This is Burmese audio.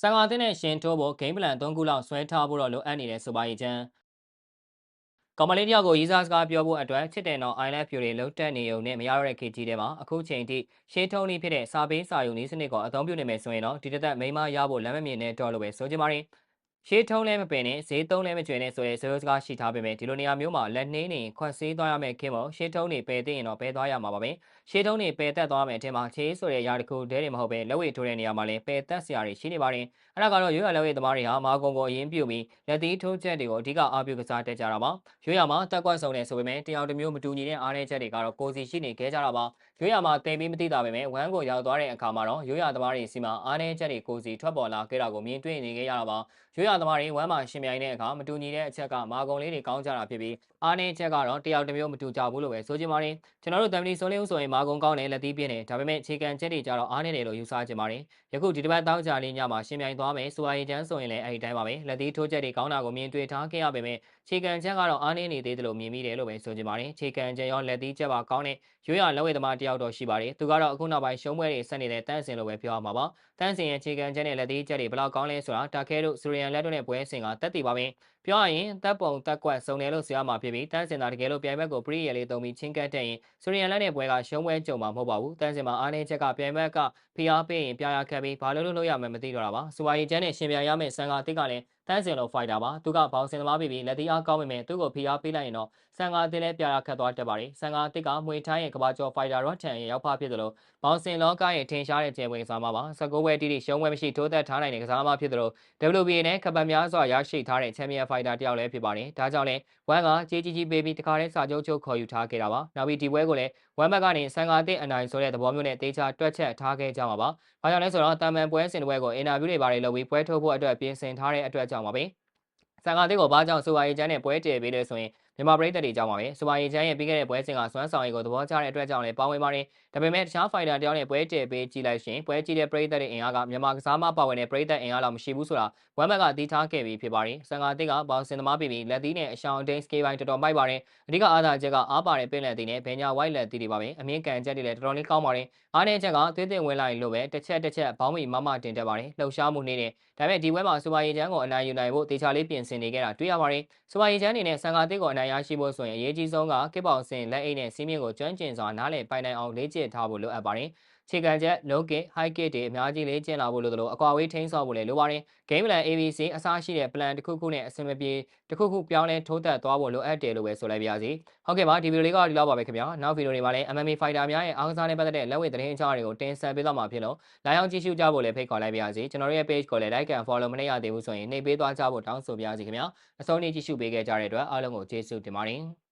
ဆန်ကာတင်းနဲ့ရှင်ထိုးဖို့ဂိမ်းပလန်၃ခုလောက်ဆွဲထားဖို့တော့လိုအပ်နေတယ်ဆိုပါရဲ့ချမ်းကောင်မလေးတယောက်ကိုရေးစားစကားပြောဖို့အတွက်ချစ်တယ်နော် I love you တွေလုံးတက်နေုံနဲ့မရတော့တဲ့ခေတ်ကြီးထဲမှာအခုချိန်ထိရှင်းထုံးနည်းဖြစ်တဲ့စာပေးစာယူနည်းစနစ်ကိုအသုံးပြုနေမယ်ဆိုရင်တော့ဒီတစ်သက်မိမရဖို့လမ်းမမြင်နဲ့တော့လို့ပဲဆိုချင်ပါတယ် ရှေးထုံးလဲမပင်နဲ့ဈေးသုံးလဲမကျွင်နဲ့ဆိုရဲဇိုးစကားရှိထားပေမဲ့ဒီလိုနေရာမျိုးမှာလက်နှင်းနေခွက်ဆေးသွားရမယ်ခင်မို့ရှေးထုံးနေပယ်သိရင်တော့ပယ်သွားရမှာပါပဲရှေးထုံးနေပယ်တက်သွားမယ်အထင်မှာချေးဆိုတဲ့ຢာတခုတည်းတွေမဟုတ်ပဲလက်ဝဲထိုးတဲ့နေရာမှာလည်းပယ်တက်စရာတွေရှိနေပါတယ်အဲ့ဒါကတော့ရွေးရလက်ဝဲသမားတွေဟာမာကုံကိုအရင်ပြုတ်ပြီးလက်သီးထိုးချက်တွေကိုအဓိကအားပြုကစားတက်ကြတာပါရွေးရမှာတက်ကွက်ဆုံနေဆိုပေမဲ့တယောက်တစ်မျိုးမတူညီတဲ့အားနည်းချက်တွေကတော့ကိုစီရှိနေခဲ့ကြတာပါ ရွေးရမှာတင်ပြီးမသိတာပဲဝမ်းကိုရောက်သွားတဲ့အခါမှာတော့ရွေးရသမားတွေစီမှာအားနည်းချက်တွေကိုစီထွက်ပေါ်လာခဲ့တာကိုမြင်တွေ့နေခဲ့ရတာပါရွေးရသမားတွေဝမ်းမှာရှင်မြိုင်တဲ့အခါမတူညီတဲ့အချက်ကမာကုံလေးတွေကောင်းကြတာဖြစ်ပြီးအားနည်းချက်ကတော့တယောက်တစ်မျိုးမတူကြဘူးလို့ပဲဆိုချင်ပါတယ်ကျွန်တော်တို့တမ်မီဆိုလင်းဦးဆိုရင်မာကုံကောင်းတယ်လက်သီးပြင်းတယ်ဒါပေမဲ့ခြေကန်ချက်တွေကြတော့အားနည်းတယ်လို့ယူဆချင်ပါတယ်ယခုဒီတစ်ပတ်တောက်ကြလေးညမှာရှင်မြိုင်သွားမယ်ဆိုပါရင်ချမ်းဆိုရင်လည်းအဲ့ဒီတိုင်းပါပဲလက်သီးထိုးချက်တွေကောင်းတာကိုမြင်တွေ့ထားခဲ့ရပေမဲ့ခြေကန်ချက်ကတော့အားနည်းနေသေးတယ်လို့မြင်မိတယ်လို့ပဲဆိုချင်ပါတယ်ခြေကန်ချက်ရောလက်သီးချက်ပါကောင်းတဲ့ရွေးရလက်ဝဲသမားတယောက်တော့ရှိပါတယ်သူကတော့အခုနောက်ပိုင်းရှုံးပွဲတွေဆက်နေတဲ့တန်းစင်လို့ပဲပြောရမှာပါတန်းစင်ရဲ့ခြေကန်ချက်နဲ့လက်သီးချက်တွေဘယ်လောက်ကောင်းလဲဆိုတာတာခဲတို့စူရီယန်လက်တို့နဲ့ပွဲစင်ကတက်တည်ပါပဲပြောရရင်တပ်ပုံတက်ကွက်စုံတယ်လို့ဆိုရမှာဖြစ်ပြီးတန်းစင်သာတကယ်လို့ပြိုင်ဘက်ကိုပရိရလေးတုံပြီးချင်းကတ်တဲ့ရင်စူရီယန်လက်နဲ့ပွဲကရှုံးပွဲကြုံမှာမဟုတ်ပါဘူးတန်းစင်မှာအားနည်းချက်ကပြိုင်ဘက်ကဖိအားပေးရင်ပြာရခတ်ပြီးဘာလို့လို့လို့ရမယ်မသိတော့တာပါစူပါရီချန်နဲ့ရှင်ပြရမယ့်ဆန်ကာတစ်ကလည်း တန်းစင်လိုဖိုက်တာပါသူကဘောင်စင်သမားပြီးပြီးလက်သီးအားကောင်းပေမဲ့သူ့ကိုဖိအားပေးလိုက်ရင်တော့ဆန်ကာတစ်လည်းပြာရခတ်သွားတတ်ပါတယ်ဆန်ကာတစ်ကမွေထိုင်းရဲ့ကဘာကျော်ဖိုက်တာရော့ထန်ရဲ့ရောက်ဖဖြစ်တယ်လို့ဘောင်စင်လောကရဲ့ထင်ရှားတဲ့ကျယ်ဝင်စားမှာပါ19ပွဲတိတိရှုံးပွဲမရှိထိုးသက်ထားနိုင်တဲ့ကစားသမားဖြစ်တယ်လို့ WBA နဲ့ကပတ်များစွာရရှိထားတဲ့ချန်ပီယံဖိုက်တာတယောက်လည်းဖြစ်ပါတယ်ဒါကြောင့်လည်းဝမ်ကကြေးကြီးကြီးပေးပြီးတခါတည်းစာချုပ်ချုပ်ခေါ်ယူထားခဲ့တာပါနောက်ပြီးဒီပွဲကိုလည်းဝမ်ဘက်ကနေဆန်ကာတစ်အနိုင်ဆိုတဲ့သဘောမျိုးနဲ့တေချာတွက်ချက်ထားခဲ့ကြမှာပါဘာကြောင့်လဲဆိုတော့တာမန်ပွဲစဉ်တစ်ပွဲကိုအင်တာဗျူးတွေပါတယ်လုပ်ပြီးပွဲထုတ်ဖို့အတွက်ပြင်ဆင်ထားတဲ့အတွက်ကြောင့်ပါပဲဆန်ကာတစ်ကိုဘာကြောင့်ဆိုပါရီချန်နဲ့ပွဲတည်ပေးလဲဆိုရင် မြန်မာပရိသတ်တွေကြောင့်ပါပဲစူပါရီချန်ရဲ့ပြီးခဲ့တဲ့ပွဲစဉ်ကစွမ်းဆောင်ရည်ကိုသဘောကျတဲ့အတွက်ကြောင့်လည်းပါဝင်ပါတယ်ဒါပေမဲ့တခြားဖိုင်တာတယောက်နဲ့ပွဲတည်ပေးကြည့်လိုက်ရှင်ပွဲကြည့်တဲ့ပရိသတ်တွေအင်အားကမြန်မာကစားမပါဝင်တဲ့ပရိသတ်အင်အားလောက်မရှိဘူးဆိုတာဝမ်ဘက်ကတီးထားခဲ့ပြီးဖြစ်ပါတယ်ဆန်ကာတစ်ကဘောင်စင်သမားပြီးပြီးလက်သီးနဲ့အရှောင်းဒိန်းစကေးပိုင်းတော်တော်မိုက်ပါတယ်အဓိကအားသာချက်ကအားပါတဲ့ပင်လက်သီးနဲ့ဘဲညာဝိုက်လက်သီးတွေပါပဲအမြင့်ကန်ချက်တွေလည်းတော်တော်လေးကောင်းပါတယ်အားနည်းချက်ကသွေးသွင်းဝင်လိုက်လို့ပဲတစ်ချက်တစ်ချက်ဘောင်းမီမမတင်တက်ပါတယ်လှုပ်ရှားမှုနေတဲ့ဒါပေမဲ့ဒီပွဲမှာစူပါရီချန်ကိုအနိုင်ယူနိုင်ဖို့တေချာလေးပြင်ဆင်နေခဲ့တာတွေ့ရပါတယ်စူပါရီချန်အနေနဲ့ဆန်ကာတစ်ကိုအနိုင်ရရှိဖို့ဆိုရင်အရေးကြီးဆုံးကကစ်ပေါင်စင်လက်အိတ်နဲ့စီးမြင့်ကိုကျွမ်းကျင်စွာနားလည်ပိုင်နိုင်အောင်လေ့ကျင့်ထားဖို့လိုအပ်ပါတယ် ခြေခံချက် low kick high kick တွေအများကြီးလေ့ကျင့်လာဖို့လိုသလိုအကွာဝေးထိန်းဆော့ဖို့လည်းလိုပါတယ် game plan ABC အစားရှိတဲ့ plan တစ်ခုခုနဲ့အဆင်မပြေတစ်ခုခုပြောင်းလဲထိုးသက်သွားဖို့လိုအပ်တယ်လို့ပဲဆိုလိုက်ပါရစေဟုတ်ကဲ့ပါဒီဗီဒီယိုလေးကဒီလောက်ပါပဲခင်ဗျာနောက်ဗီဒီယိုတွေမှာလည်း MMA fighter များရဲ့အားကစားနဲ့ပတ်သက်တဲ့လက်ဝဲသတင်းအကြောင်းတွေကိုတင်ဆက်ပေးသွားမှာဖြစ်လို့လာရောက်ကြည့်ရှုကြဖို့လည်းဖိတ်ခေါ်လိုက်ပါရစေကျွန်တော်ရဲ့ page ကိုလည်း like and follow မလုပ်ရသေးဘူးဆိုရင်နှိပ်ပေးသွားကြဖို့တောင်းဆိုပါရစေခင်ဗျာအဆုံးထိကြည့်ရှုပေးခဲ့ကြတဲ့အတွက်အားလုံးကိုကျေးဇူးတင်ပါတယ်